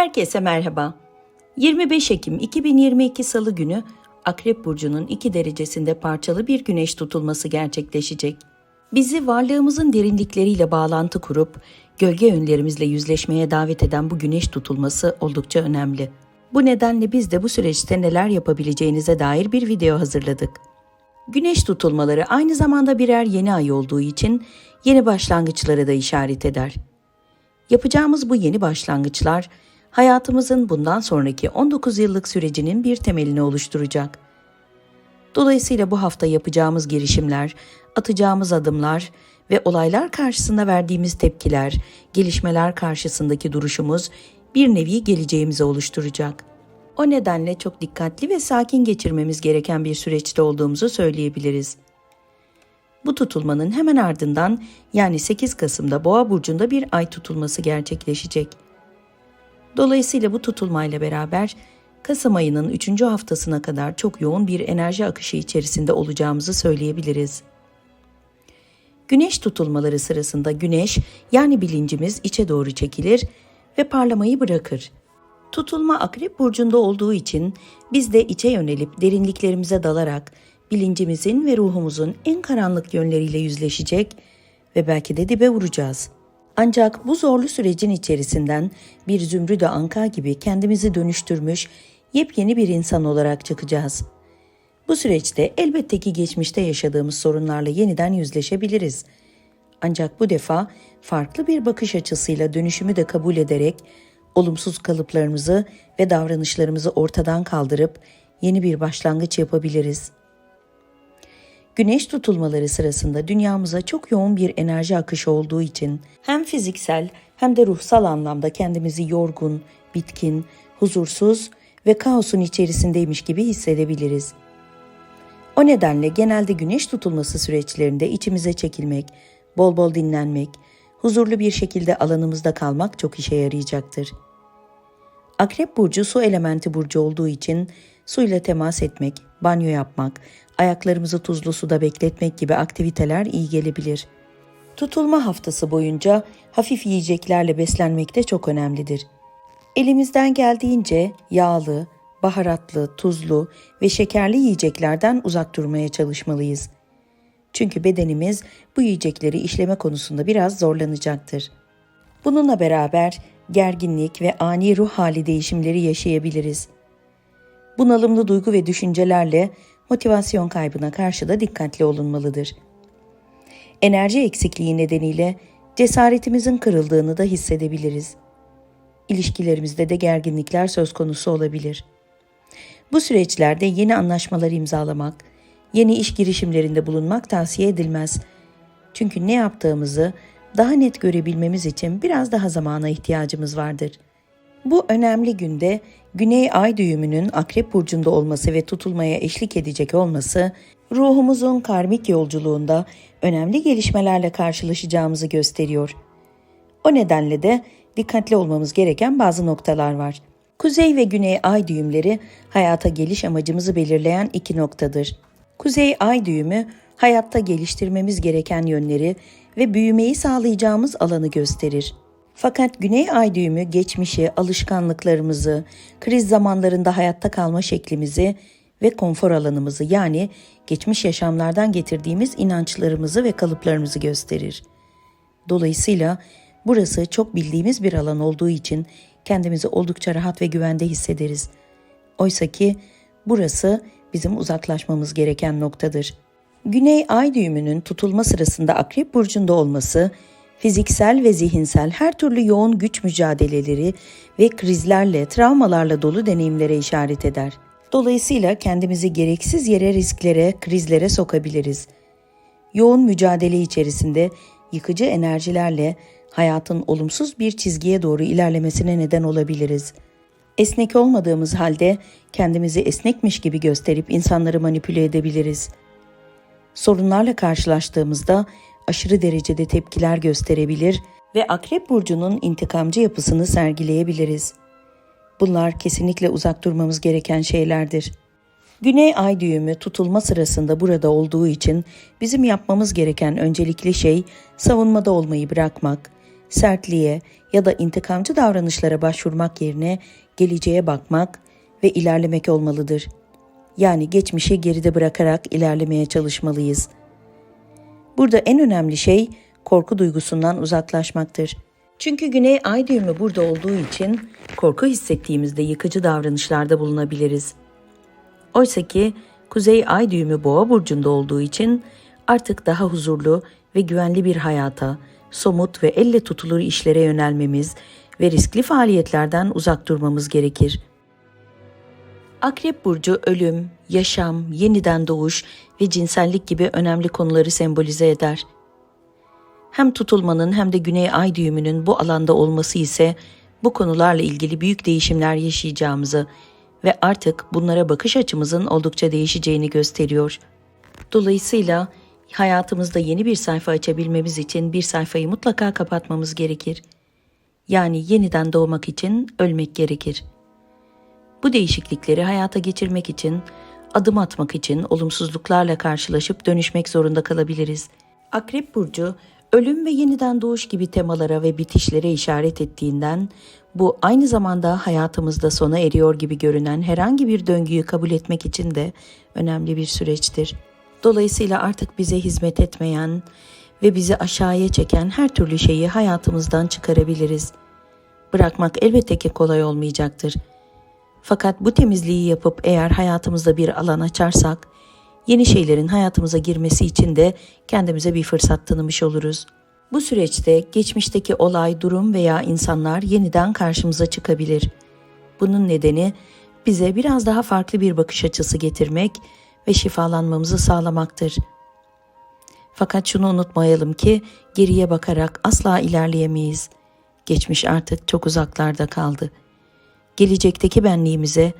Herkese merhaba. 25 Ekim 2022 Salı günü Akrep Burcu'nun 2 derecesinde parçalı bir güneş tutulması gerçekleşecek. Bizi varlığımızın derinlikleriyle bağlantı kurup gölge yönlerimizle yüzleşmeye davet eden bu güneş tutulması oldukça önemli. Bu nedenle biz de bu süreçte neler yapabileceğinize dair bir video hazırladık. Güneş tutulmaları aynı zamanda birer yeni ay olduğu için yeni başlangıçları da işaret eder. Yapacağımız bu yeni başlangıçlar hayatımızın bundan sonraki 19 yıllık sürecinin bir temelini oluşturacak. Dolayısıyla bu hafta yapacağımız girişimler, atacağımız adımlar ve olaylar karşısında verdiğimiz tepkiler, gelişmeler karşısındaki duruşumuz bir nevi geleceğimizi oluşturacak. O nedenle çok dikkatli ve sakin geçirmemiz gereken bir süreçte olduğumuzu söyleyebiliriz. Bu tutulmanın hemen ardından yani 8 Kasım'da Boğa burcunda bir ay tutulması gerçekleşecek. Dolayısıyla bu tutulmayla beraber Kasım ayının 3. haftasına kadar çok yoğun bir enerji akışı içerisinde olacağımızı söyleyebiliriz. Güneş tutulmaları sırasında güneş yani bilincimiz içe doğru çekilir ve parlamayı bırakır. Tutulma akrep burcunda olduğu için biz de içe yönelip derinliklerimize dalarak bilincimizin ve ruhumuzun en karanlık yönleriyle yüzleşecek ve belki de dibe vuracağız. Ancak bu zorlu sürecin içerisinden bir zümrüde anka gibi kendimizi dönüştürmüş yepyeni bir insan olarak çıkacağız. Bu süreçte elbette ki geçmişte yaşadığımız sorunlarla yeniden yüzleşebiliriz. Ancak bu defa farklı bir bakış açısıyla dönüşümü de kabul ederek olumsuz kalıplarımızı ve davranışlarımızı ortadan kaldırıp yeni bir başlangıç yapabiliriz. Güneş tutulmaları sırasında dünyamıza çok yoğun bir enerji akışı olduğu için hem fiziksel hem de ruhsal anlamda kendimizi yorgun, bitkin, huzursuz ve kaosun içerisindeymiş gibi hissedebiliriz. O nedenle genelde güneş tutulması süreçlerinde içimize çekilmek, bol bol dinlenmek, huzurlu bir şekilde alanımızda kalmak çok işe yarayacaktır. Akrep burcu su elementi burcu olduğu için suyla temas etmek, banyo yapmak, ayaklarımızı tuzlu suda bekletmek gibi aktiviteler iyi gelebilir. Tutulma haftası boyunca hafif yiyeceklerle beslenmek de çok önemlidir. Elimizden geldiğince yağlı, baharatlı, tuzlu ve şekerli yiyeceklerden uzak durmaya çalışmalıyız. Çünkü bedenimiz bu yiyecekleri işleme konusunda biraz zorlanacaktır. Bununla beraber gerginlik ve ani ruh hali değişimleri yaşayabiliriz. Bunalımlı duygu ve düşüncelerle motivasyon kaybına karşı da dikkatli olunmalıdır. Enerji eksikliği nedeniyle cesaretimizin kırıldığını da hissedebiliriz. İlişkilerimizde de gerginlikler söz konusu olabilir. Bu süreçlerde yeni anlaşmalar imzalamak, yeni iş girişimlerinde bulunmak tavsiye edilmez. Çünkü ne yaptığımızı daha net görebilmemiz için biraz daha zamana ihtiyacımız vardır. Bu önemli günde Güney Ay düğümünün Akrep burcunda olması ve tutulmaya eşlik edecek olması ruhumuzun karmik yolculuğunda önemli gelişmelerle karşılaşacağımızı gösteriyor. O nedenle de dikkatli olmamız gereken bazı noktalar var. Kuzey ve Güney Ay düğümleri hayata geliş amacımızı belirleyen iki noktadır. Kuzey Ay düğümü hayatta geliştirmemiz gereken yönleri ve büyümeyi sağlayacağımız alanı gösterir. Fakat Güney Ay düğümü geçmişi, alışkanlıklarımızı, kriz zamanlarında hayatta kalma şeklimizi ve konfor alanımızı yani geçmiş yaşamlardan getirdiğimiz inançlarımızı ve kalıplarımızı gösterir. Dolayısıyla burası çok bildiğimiz bir alan olduğu için kendimizi oldukça rahat ve güvende hissederiz. Oysa ki burası bizim uzaklaşmamız gereken noktadır. Güney ay düğümünün tutulma sırasında Akrep burcunda olması fiziksel ve zihinsel her türlü yoğun güç mücadeleleri ve krizlerle, travmalarla dolu deneyimlere işaret eder. Dolayısıyla kendimizi gereksiz yere risklere, krizlere sokabiliriz. Yoğun mücadele içerisinde yıkıcı enerjilerle hayatın olumsuz bir çizgiye doğru ilerlemesine neden olabiliriz. Esnek olmadığımız halde kendimizi esnekmiş gibi gösterip insanları manipüle edebiliriz. Sorunlarla karşılaştığımızda aşırı derecede tepkiler gösterebilir ve Akrep burcunun intikamcı yapısını sergileyebiliriz. Bunlar kesinlikle uzak durmamız gereken şeylerdir. Güney ay düğümü tutulma sırasında burada olduğu için bizim yapmamız gereken öncelikli şey savunmada olmayı bırakmak, sertliğe ya da intikamcı davranışlara başvurmak yerine geleceğe bakmak ve ilerlemek olmalıdır. Yani geçmişi geride bırakarak ilerlemeye çalışmalıyız. Burada en önemli şey korku duygusundan uzaklaşmaktır. Çünkü Güney Ay düğümü burada olduğu için korku hissettiğimizde yıkıcı davranışlarda bulunabiliriz. Oysa ki Kuzey Ay düğümü Boğa burcunda olduğu için artık daha huzurlu ve güvenli bir hayata, somut ve elle tutulur işlere yönelmemiz ve riskli faaliyetlerden uzak durmamız gerekir. Akrep burcu ölüm, yaşam, yeniden doğuş ve cinsellik gibi önemli konuları sembolize eder. Hem tutulmanın hem de Güney Ay düğümünün bu alanda olması ise bu konularla ilgili büyük değişimler yaşayacağımızı ve artık bunlara bakış açımızın oldukça değişeceğini gösteriyor. Dolayısıyla hayatımızda yeni bir sayfa açabilmemiz için bir sayfayı mutlaka kapatmamız gerekir. Yani yeniden doğmak için ölmek gerekir. Bu değişiklikleri hayata geçirmek için, adım atmak için olumsuzluklarla karşılaşıp dönüşmek zorunda kalabiliriz. Akrep burcu ölüm ve yeniden doğuş gibi temalara ve bitişlere işaret ettiğinden bu aynı zamanda hayatımızda sona eriyor gibi görünen herhangi bir döngüyü kabul etmek için de önemli bir süreçtir. Dolayısıyla artık bize hizmet etmeyen ve bizi aşağıya çeken her türlü şeyi hayatımızdan çıkarabiliriz. Bırakmak elbette ki kolay olmayacaktır. Fakat bu temizliği yapıp eğer hayatımızda bir alan açarsak, yeni şeylerin hayatımıza girmesi için de kendimize bir fırsat tanımış oluruz. Bu süreçte geçmişteki olay, durum veya insanlar yeniden karşımıza çıkabilir. Bunun nedeni bize biraz daha farklı bir bakış açısı getirmek ve şifalanmamızı sağlamaktır. Fakat şunu unutmayalım ki geriye bakarak asla ilerleyemeyiz. Geçmiş artık çok uzaklarda kaldı. Gelecekteki benliğimize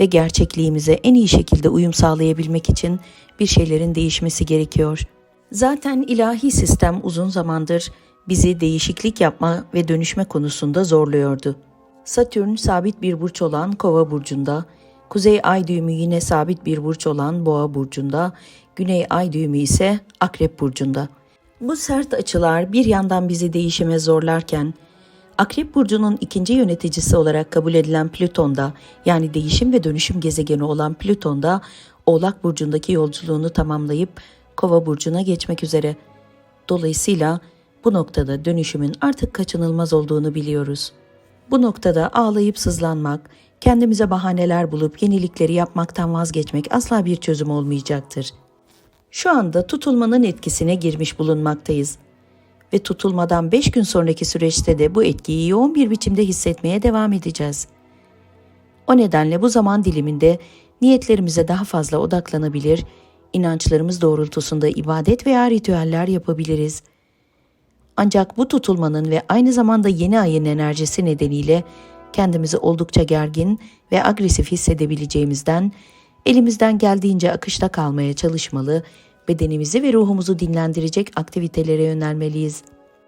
ve gerçekliğimize en iyi şekilde uyum sağlayabilmek için bir şeylerin değişmesi gerekiyor. Zaten ilahi sistem uzun zamandır bizi değişiklik yapma ve dönüşme konusunda zorluyordu. Satürn sabit bir burç olan Kova burcunda, Kuzey Ay düğümü yine sabit bir burç olan Boğa burcunda, Güney Ay düğümü ise Akrep burcunda. Bu sert açılar bir yandan bizi değişime zorlarken, Akrep burcunun ikinci yöneticisi olarak kabul edilen Plüton'da yani değişim ve dönüşüm gezegeni olan Plüton'da Oğlak burcundaki yolculuğunu tamamlayıp Kova burcuna geçmek üzere. Dolayısıyla bu noktada dönüşümün artık kaçınılmaz olduğunu biliyoruz. Bu noktada ağlayıp sızlanmak, kendimize bahaneler bulup yenilikleri yapmaktan vazgeçmek asla bir çözüm olmayacaktır. Şu anda tutulmanın etkisine girmiş bulunmaktayız ve tutulmadan 5 gün sonraki süreçte de bu etkiyi yoğun bir biçimde hissetmeye devam edeceğiz. O nedenle bu zaman diliminde niyetlerimize daha fazla odaklanabilir, inançlarımız doğrultusunda ibadet veya ritüeller yapabiliriz. Ancak bu tutulmanın ve aynı zamanda yeni ayın enerjisi nedeniyle kendimizi oldukça gergin ve agresif hissedebileceğimizden elimizden geldiğince akışta kalmaya çalışmalı, bedenimizi ve ruhumuzu dinlendirecek aktivitelere yönelmeliyiz.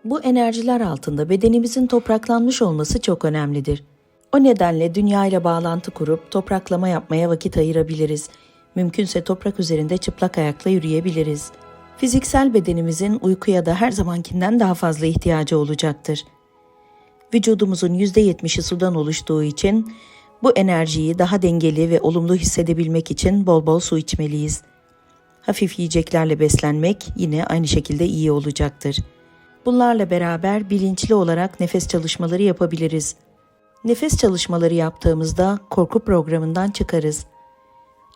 Bu enerjiler altında bedenimizin topraklanmış olması çok önemlidir. O nedenle dünya ile bağlantı kurup topraklama yapmaya vakit ayırabiliriz. Mümkünse toprak üzerinde çıplak ayakla yürüyebiliriz. Fiziksel bedenimizin uykuya da her zamankinden daha fazla ihtiyacı olacaktır. Vücudumuzun %70'i sudan oluştuğu için bu enerjiyi daha dengeli ve olumlu hissedebilmek için bol bol su içmeliyiz. Hafif yiyeceklerle beslenmek yine aynı şekilde iyi olacaktır. Bunlarla beraber bilinçli olarak nefes çalışmaları yapabiliriz. Nefes çalışmaları yaptığımızda korku programından çıkarız.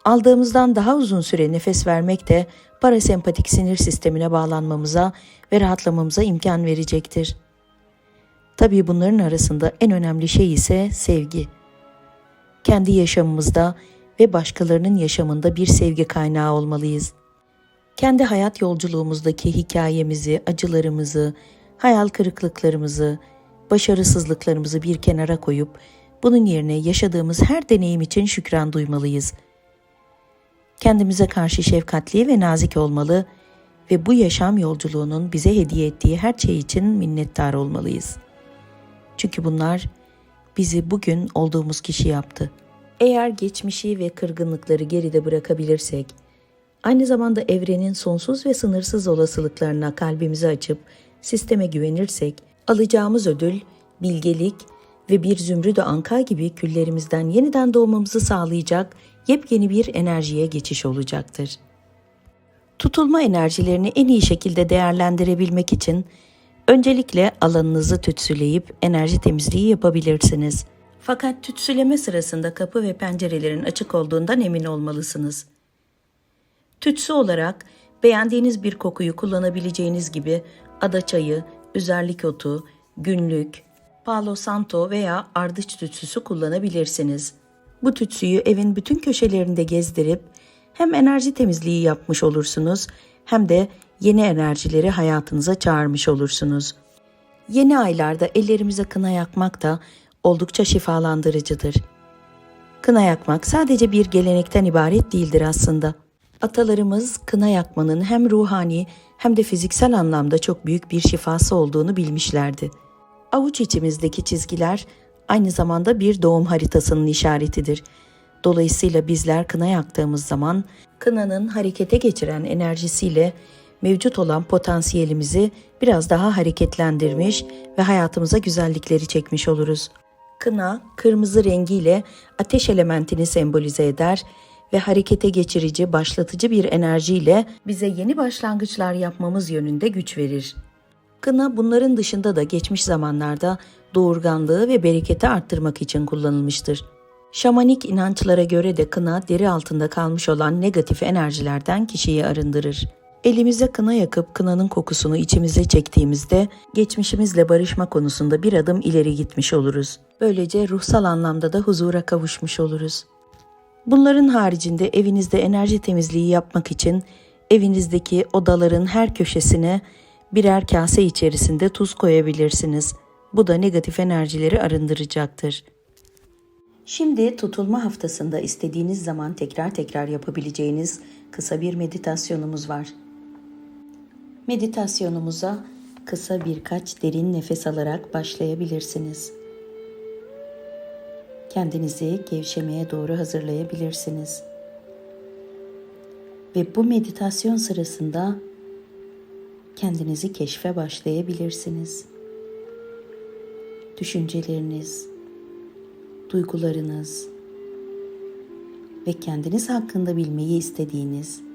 Aldığımızdan daha uzun süre nefes vermek de parasempatik sinir sistemine bağlanmamıza ve rahatlamamıza imkan verecektir. Tabii bunların arasında en önemli şey ise sevgi. Kendi yaşamımızda ve başkalarının yaşamında bir sevgi kaynağı olmalıyız. Kendi hayat yolculuğumuzdaki hikayemizi, acılarımızı, hayal kırıklıklarımızı, başarısızlıklarımızı bir kenara koyup bunun yerine yaşadığımız her deneyim için şükran duymalıyız. Kendimize karşı şefkatli ve nazik olmalı ve bu yaşam yolculuğunun bize hediye ettiği her şey için minnettar olmalıyız. Çünkü bunlar bizi bugün olduğumuz kişi yaptı. Eğer geçmişi ve kırgınlıkları geride bırakabilirsek, aynı zamanda evrenin sonsuz ve sınırsız olasılıklarına kalbimizi açıp sisteme güvenirsek, Alacağımız ödül, bilgelik ve bir zümrüdü anka gibi küllerimizden yeniden doğmamızı sağlayacak yepyeni bir enerjiye geçiş olacaktır. Tutulma enerjilerini en iyi şekilde değerlendirebilmek için öncelikle alanınızı tütsüleyip enerji temizliği yapabilirsiniz. Fakat tütsüleme sırasında kapı ve pencerelerin açık olduğundan emin olmalısınız. Tütsü olarak beğendiğiniz bir kokuyu kullanabileceğiniz gibi ada çayı, üzerlik otu, günlük, palo santo veya ardıç tütsüsü kullanabilirsiniz. Bu tütsüyü evin bütün köşelerinde gezdirip hem enerji temizliği yapmış olursunuz hem de yeni enerjileri hayatınıza çağırmış olursunuz. Yeni aylarda ellerimize kına yakmak da oldukça şifalandırıcıdır. Kına yakmak sadece bir gelenekten ibaret değildir aslında. Atalarımız kına yakmanın hem ruhani hem de fiziksel anlamda çok büyük bir şifası olduğunu bilmişlerdi. Avuç içimizdeki çizgiler aynı zamanda bir doğum haritasının işaretidir. Dolayısıyla bizler kına yaktığımız zaman kınanın harekete geçiren enerjisiyle mevcut olan potansiyelimizi biraz daha hareketlendirmiş ve hayatımıza güzellikleri çekmiş oluruz. Kına kırmızı rengiyle ateş elementini sembolize eder ve harekete geçirici, başlatıcı bir enerjiyle bize yeni başlangıçlar yapmamız yönünde güç verir. Kına bunların dışında da geçmiş zamanlarda doğurganlığı ve bereketi arttırmak için kullanılmıştır. Şamanik inançlara göre de kına deri altında kalmış olan negatif enerjilerden kişiyi arındırır. Elimize kına yakıp kınanın kokusunu içimize çektiğimizde geçmişimizle barışma konusunda bir adım ileri gitmiş oluruz. Böylece ruhsal anlamda da huzura kavuşmuş oluruz. Bunların haricinde evinizde enerji temizliği yapmak için evinizdeki odaların her köşesine birer kase içerisinde tuz koyabilirsiniz. Bu da negatif enerjileri arındıracaktır. Şimdi tutulma haftasında istediğiniz zaman tekrar tekrar yapabileceğiniz kısa bir meditasyonumuz var. Meditasyonumuza kısa birkaç derin nefes alarak başlayabilirsiniz. Kendinizi gevşemeye doğru hazırlayabilirsiniz. Ve bu meditasyon sırasında kendinizi keşfe başlayabilirsiniz. Düşünceleriniz, duygularınız ve kendiniz hakkında bilmeyi istediğiniz,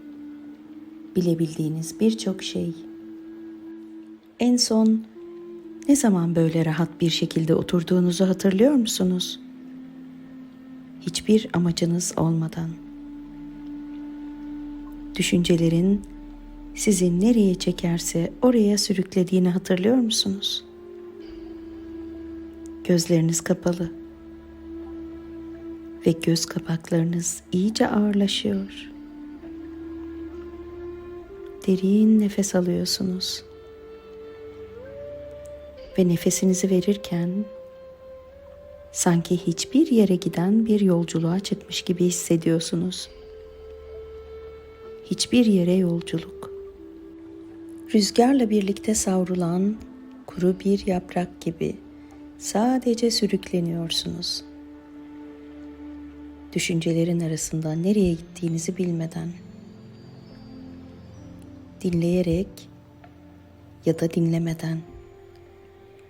bilebildiğiniz birçok şey. En son ne zaman böyle rahat bir şekilde oturduğunuzu hatırlıyor musunuz? Hiçbir amacınız olmadan. Düşüncelerin sizi nereye çekerse oraya sürüklediğini hatırlıyor musunuz? Gözleriniz kapalı ve göz kapaklarınız iyice ağırlaşıyor. Derin nefes alıyorsunuz. Ve nefesinizi verirken sanki hiçbir yere giden bir yolculuğa çıkmış gibi hissediyorsunuz. Hiçbir yere yolculuk. Rüzgarla birlikte savrulan kuru bir yaprak gibi sadece sürükleniyorsunuz. Düşüncelerin arasında nereye gittiğinizi bilmeden dinleyerek ya da dinlemeden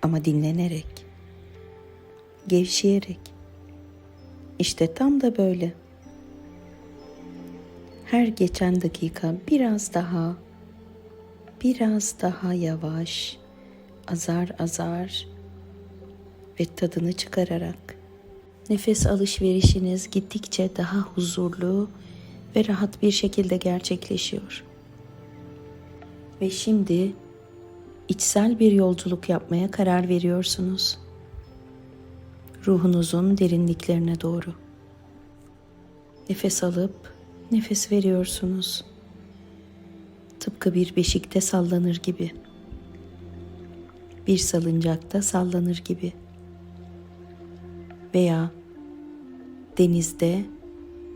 ama dinlenerek gevşeyerek. İşte tam da böyle. Her geçen dakika biraz daha biraz daha yavaş azar azar ve tadını çıkararak. Nefes alışverişiniz gittikçe daha huzurlu ve rahat bir şekilde gerçekleşiyor. Ve şimdi içsel bir yolculuk yapmaya karar veriyorsunuz. Ruhunuzun derinliklerine doğru. Nefes alıp nefes veriyorsunuz. Tıpkı bir beşikte sallanır gibi. Bir salıncakta sallanır gibi. Veya denizde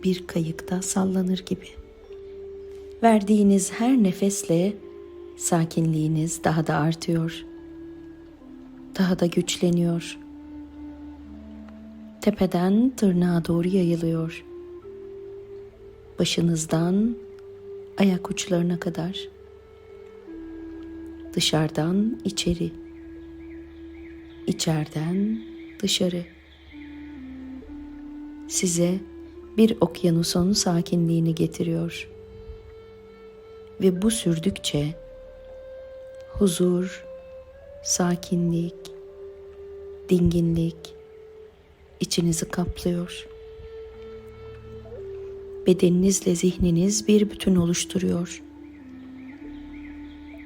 bir kayıkta sallanır gibi. Verdiğiniz her nefesle sakinliğiniz daha da artıyor. Daha da güçleniyor. Tepeden tırnağa doğru yayılıyor. Başınızdan ayak uçlarına kadar. Dışarıdan içeri. içeriden dışarı. Size bir okyanusun sakinliğini getiriyor. Ve bu sürdükçe huzur, sakinlik, dinginlik içinizi kaplıyor. Bedeninizle zihniniz bir bütün oluşturuyor.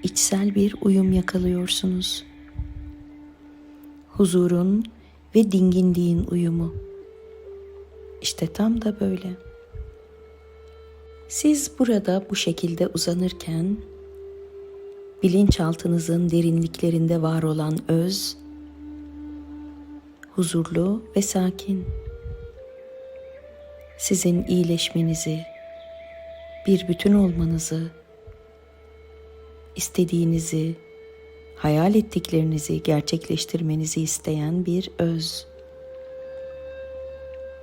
İçsel bir uyum yakalıyorsunuz. Huzurun ve dinginliğin uyumu. İşte tam da böyle. Siz burada bu şekilde uzanırken bilinçaltınızın derinliklerinde var olan öz huzurlu ve sakin. Sizin iyileşmenizi, bir bütün olmanızı, istediğinizi, hayal ettiklerinizi gerçekleştirmenizi isteyen bir öz.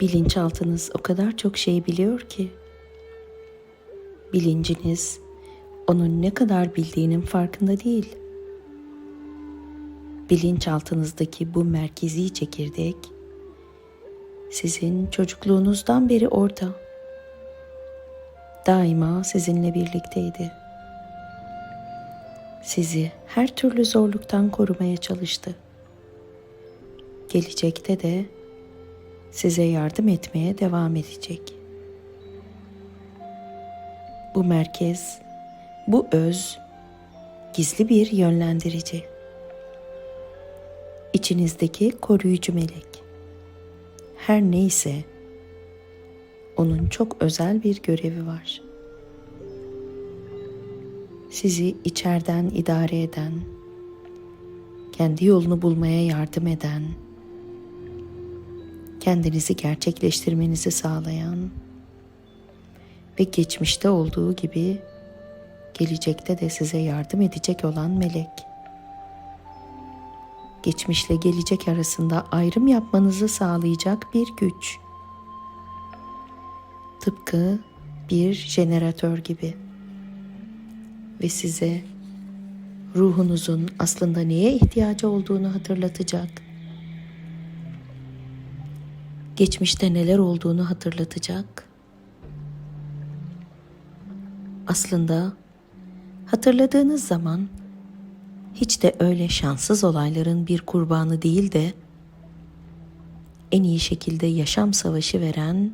Bilinçaltınız o kadar çok şey biliyor ki bilinciniz onun ne kadar bildiğinin farkında değil. Bilinçaltınızdaki bu merkezi çekirdek sizin çocukluğunuzdan beri orada. Daima sizinle birlikteydi. Sizi her türlü zorluktan korumaya çalıştı. Gelecekte de size yardım etmeye devam edecek. Bu merkez, bu öz gizli bir yönlendirici. İçinizdeki koruyucu melek. Her neyse onun çok özel bir görevi var. Sizi içeriden idare eden, kendi yolunu bulmaya yardım eden, kendinizi gerçekleştirmenizi sağlayan ve geçmişte olduğu gibi gelecekte de size yardım edecek olan melek. Geçmişle gelecek arasında ayrım yapmanızı sağlayacak bir güç. Tıpkı bir jeneratör gibi. Ve size ruhunuzun aslında neye ihtiyacı olduğunu hatırlatacak. Geçmişte neler olduğunu hatırlatacak. Aslında hatırladığınız zaman hiç de öyle şanssız olayların bir kurbanı değil de en iyi şekilde yaşam savaşı veren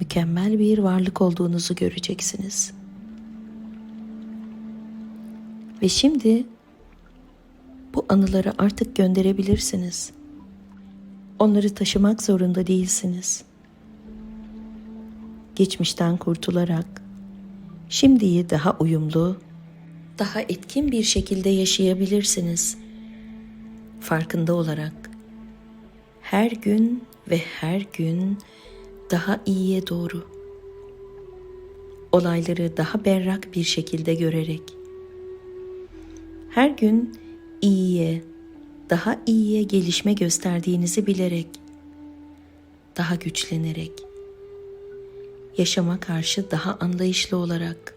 mükemmel bir varlık olduğunuzu göreceksiniz. Ve şimdi bu anıları artık gönderebilirsiniz. Onları taşımak zorunda değilsiniz. Geçmişten kurtularak şimdiyi daha uyumlu, daha etkin bir şekilde yaşayabilirsiniz. Farkında olarak her gün ve her gün daha iyiye doğru. Olayları daha berrak bir şekilde görerek her gün iyiye, daha iyiye gelişme gösterdiğinizi bilerek daha güçlenerek yaşama karşı daha anlayışlı olarak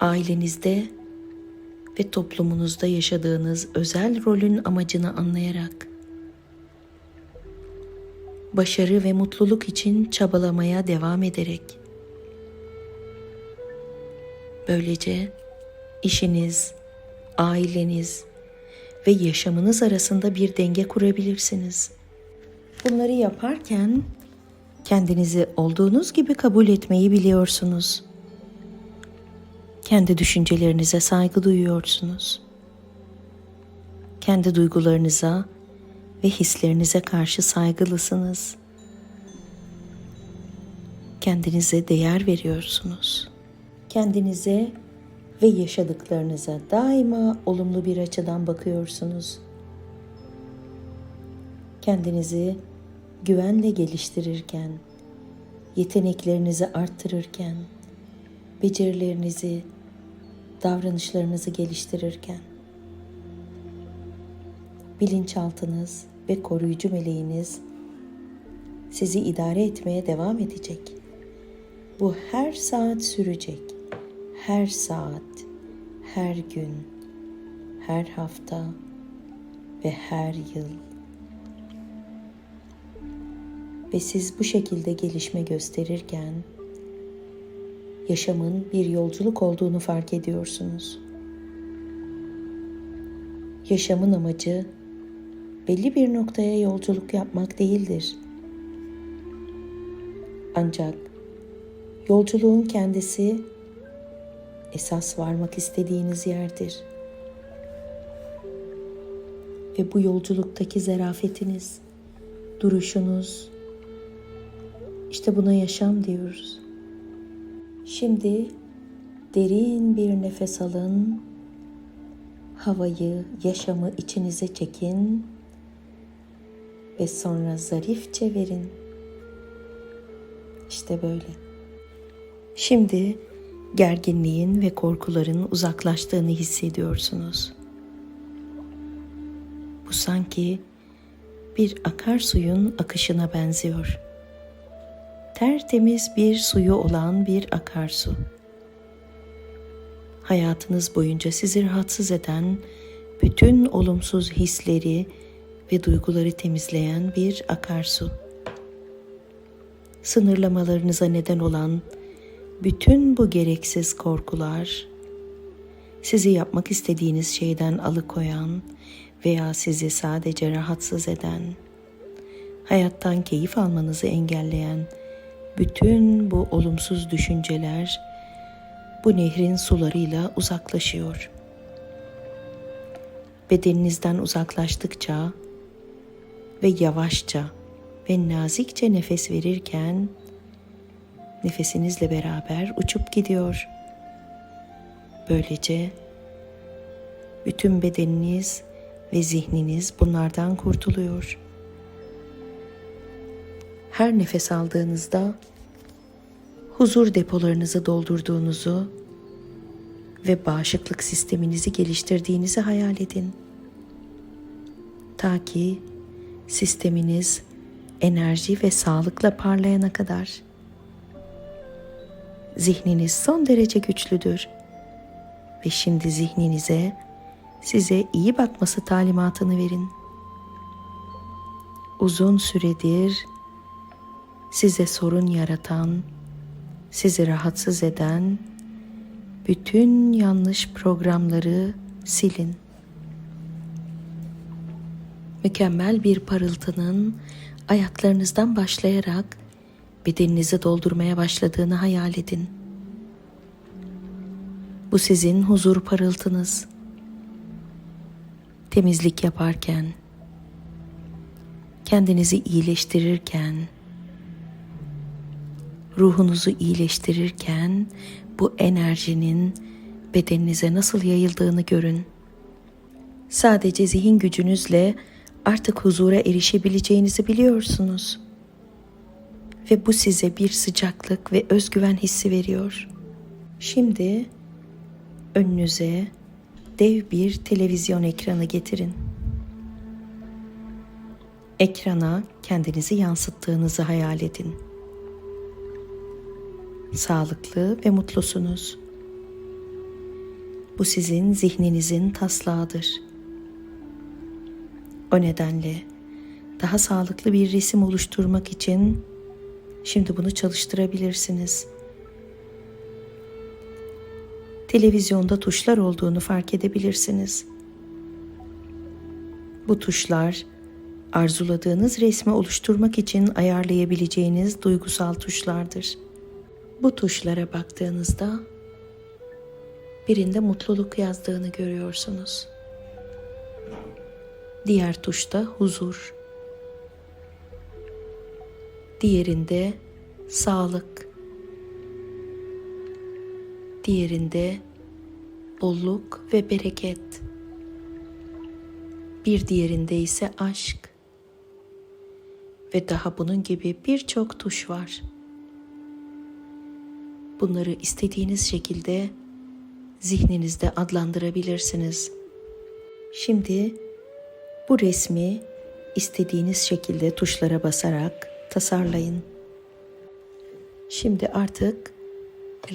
ailenizde ve toplumunuzda yaşadığınız özel rolün amacını anlayarak başarı ve mutluluk için çabalamaya devam ederek böylece işiniz, aileniz ve yaşamınız arasında bir denge kurabilirsiniz. Bunları yaparken kendinizi olduğunuz gibi kabul etmeyi biliyorsunuz. Kendi düşüncelerinize saygı duyuyorsunuz. Kendi duygularınıza ve hislerinize karşı saygılısınız. Kendinize değer veriyorsunuz. Kendinize ve yaşadıklarınıza daima olumlu bir açıdan bakıyorsunuz. Kendinizi güvenle geliştirirken, yeteneklerinizi arttırırken, becerilerinizi, davranışlarınızı geliştirirken, bilinçaltınız ve koruyucu meleğiniz sizi idare etmeye devam edecek. Bu her saat sürecek. Her saat, her gün, her hafta ve her yıl. Ve siz bu şekilde gelişme gösterirken yaşamın bir yolculuk olduğunu fark ediyorsunuz. Yaşamın amacı belli bir noktaya yolculuk yapmak değildir. Ancak yolculuğun kendisi esas varmak istediğiniz yerdir. Ve bu yolculuktaki zarafetiniz, duruşunuz, işte buna yaşam diyoruz. Şimdi derin bir nefes alın. Havayı, yaşamı içinize çekin ve sonra zarifçe verin. İşte böyle. Şimdi gerginliğin ve korkuların uzaklaştığını hissediyorsunuz. Bu sanki bir akarsuyun akışına benziyor. Tertemiz bir suyu olan bir akarsu. Hayatınız boyunca sizi rahatsız eden bütün olumsuz hisleri ve duyguları temizleyen bir akarsu. Sınırlamalarınıza neden olan bütün bu gereksiz korkular, sizi yapmak istediğiniz şeyden alıkoyan veya sizi sadece rahatsız eden, hayattan keyif almanızı engelleyen bütün bu olumsuz düşünceler bu nehrin sularıyla uzaklaşıyor. Bedeninizden uzaklaştıkça ve yavaşça ve nazikçe nefes verirken nefesinizle beraber uçup gidiyor. Böylece bütün bedeniniz ve zihniniz bunlardan kurtuluyor. Her nefes aldığınızda huzur depolarınızı doldurduğunuzu ve bağışıklık sisteminizi geliştirdiğinizi hayal edin. Ta ki sisteminiz enerji ve sağlıkla parlayana kadar. Zihniniz son derece güçlüdür ve şimdi zihninize size iyi bakması talimatını verin. Uzun süredir size sorun yaratan, sizi rahatsız eden bütün yanlış programları silin. Mükemmel bir parıltının ayaklarınızdan başlayarak bedeninizi doldurmaya başladığını hayal edin. Bu sizin huzur parıltınız. Temizlik yaparken, kendinizi iyileştirirken, ruhunuzu iyileştirirken bu enerjinin bedeninize nasıl yayıldığını görün. Sadece zihin gücünüzle artık huzura erişebileceğinizi biliyorsunuz. Ve bu size bir sıcaklık ve özgüven hissi veriyor. Şimdi önünüze dev bir televizyon ekranı getirin. Ekrana kendinizi yansıttığınızı hayal edin. Sağlıklı ve mutlusunuz. Bu sizin zihninizin taslağıdır. O nedenle daha sağlıklı bir resim oluşturmak için şimdi bunu çalıştırabilirsiniz. Televizyonda tuşlar olduğunu fark edebilirsiniz. Bu tuşlar arzuladığınız resmi oluşturmak için ayarlayabileceğiniz duygusal tuşlardır. Bu tuşlara baktığınızda birinde mutluluk yazdığını görüyorsunuz. Diğer tuşta huzur. Diğerinde sağlık. Diğerinde bolluk ve bereket. Bir diğerinde ise aşk. Ve daha bunun gibi birçok tuş var. Bunları istediğiniz şekilde zihninizde adlandırabilirsiniz. Şimdi bu resmi istediğiniz şekilde tuşlara basarak tasarlayın. Şimdi artık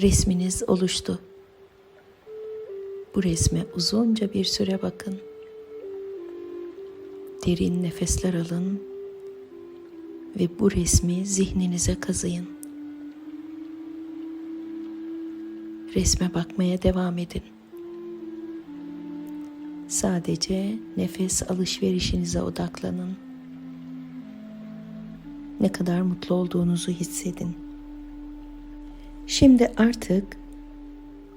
resminiz oluştu. Bu resme uzunca bir süre bakın. Derin nefesler alın ve bu resmi zihninize kazıyın. Resme bakmaya devam edin. Sadece nefes alışverişinize odaklanın. Ne kadar mutlu olduğunuzu hissedin. Şimdi artık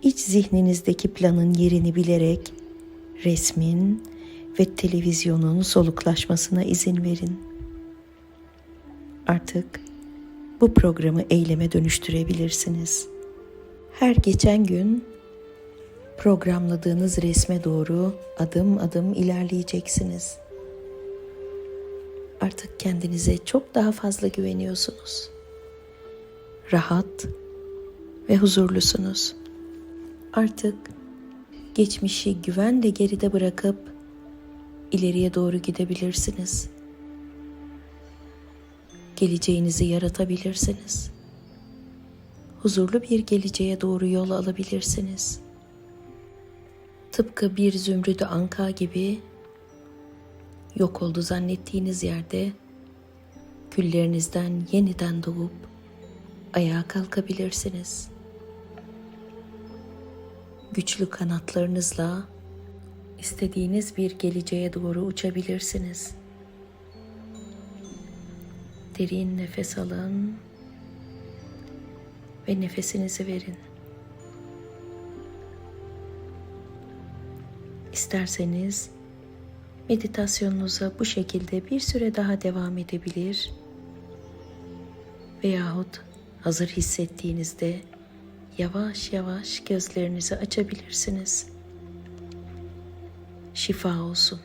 iç zihninizdeki planın yerini bilerek resmin ve televizyonun soluklaşmasına izin verin. Artık bu programı eyleme dönüştürebilirsiniz. Her geçen gün programladığınız resme doğru adım adım ilerleyeceksiniz. Artık kendinize çok daha fazla güveniyorsunuz. Rahat ve huzurlusunuz. Artık geçmişi güvenle geride bırakıp ileriye doğru gidebilirsiniz. Geleceğinizi yaratabilirsiniz. Huzurlu bir geleceğe doğru yol alabilirsiniz. Tıpkı bir zümrüdü anka gibi yok oldu zannettiğiniz yerde küllerinizden yeniden doğup ayağa kalkabilirsiniz. Güçlü kanatlarınızla istediğiniz bir geleceğe doğru uçabilirsiniz. Derin nefes alın ve nefesinizi verin. İsterseniz meditasyonunuza bu şekilde bir süre daha devam edebilir veyahut hazır hissettiğinizde yavaş yavaş gözlerinizi açabilirsiniz. Şifa olsun.